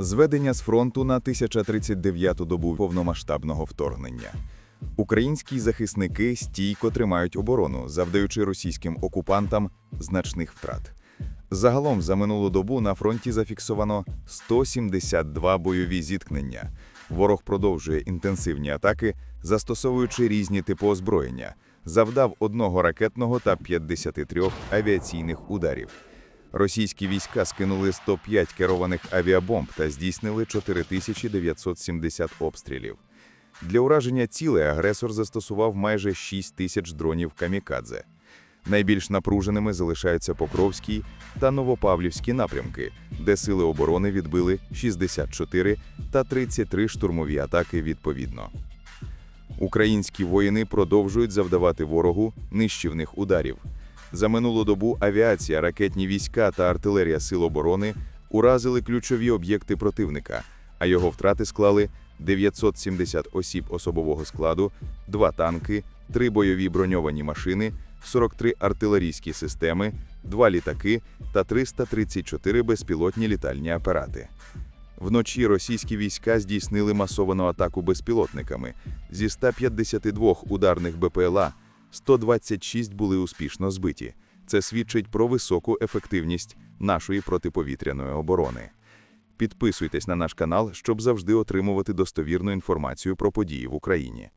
Зведення з фронту на 1039-ту добу повномасштабного вторгнення. Українські захисники стійко тримають оборону, завдаючи російським окупантам значних втрат. Загалом за минулу добу на фронті зафіксовано 172 бойові зіткнення. Ворог продовжує інтенсивні атаки, застосовуючи різні типи озброєння, завдав одного ракетного та 53 авіаційних ударів. Російські війська скинули 105 керованих авіабомб та здійснили 4970 обстрілів. Для ураження цілей агресор застосував майже 6 тисяч дронів камікадзе. Найбільш напруженими залишаються Покровський та Новопавлівські напрямки, де сили оборони відбили 64 та 33 штурмові атаки відповідно. Українські воїни продовжують завдавати ворогу нищівних ударів. За минулу добу авіація, ракетні війська та артилерія Сил оборони уразили ключові об'єкти противника, а його втрати склали 970 осіб особового складу, 2 танки, 3 бойові броньовані машини, 43 артилерійські системи, 2 літаки та 334 безпілотні літальні апарати. Вночі російські війська здійснили масовану атаку безпілотниками. Зі 152 ударних БПЛА 126 були успішно збиті. Це свідчить про високу ефективність нашої протиповітряної оборони. Підписуйтесь на наш канал, щоб завжди отримувати достовірну інформацію про події в Україні.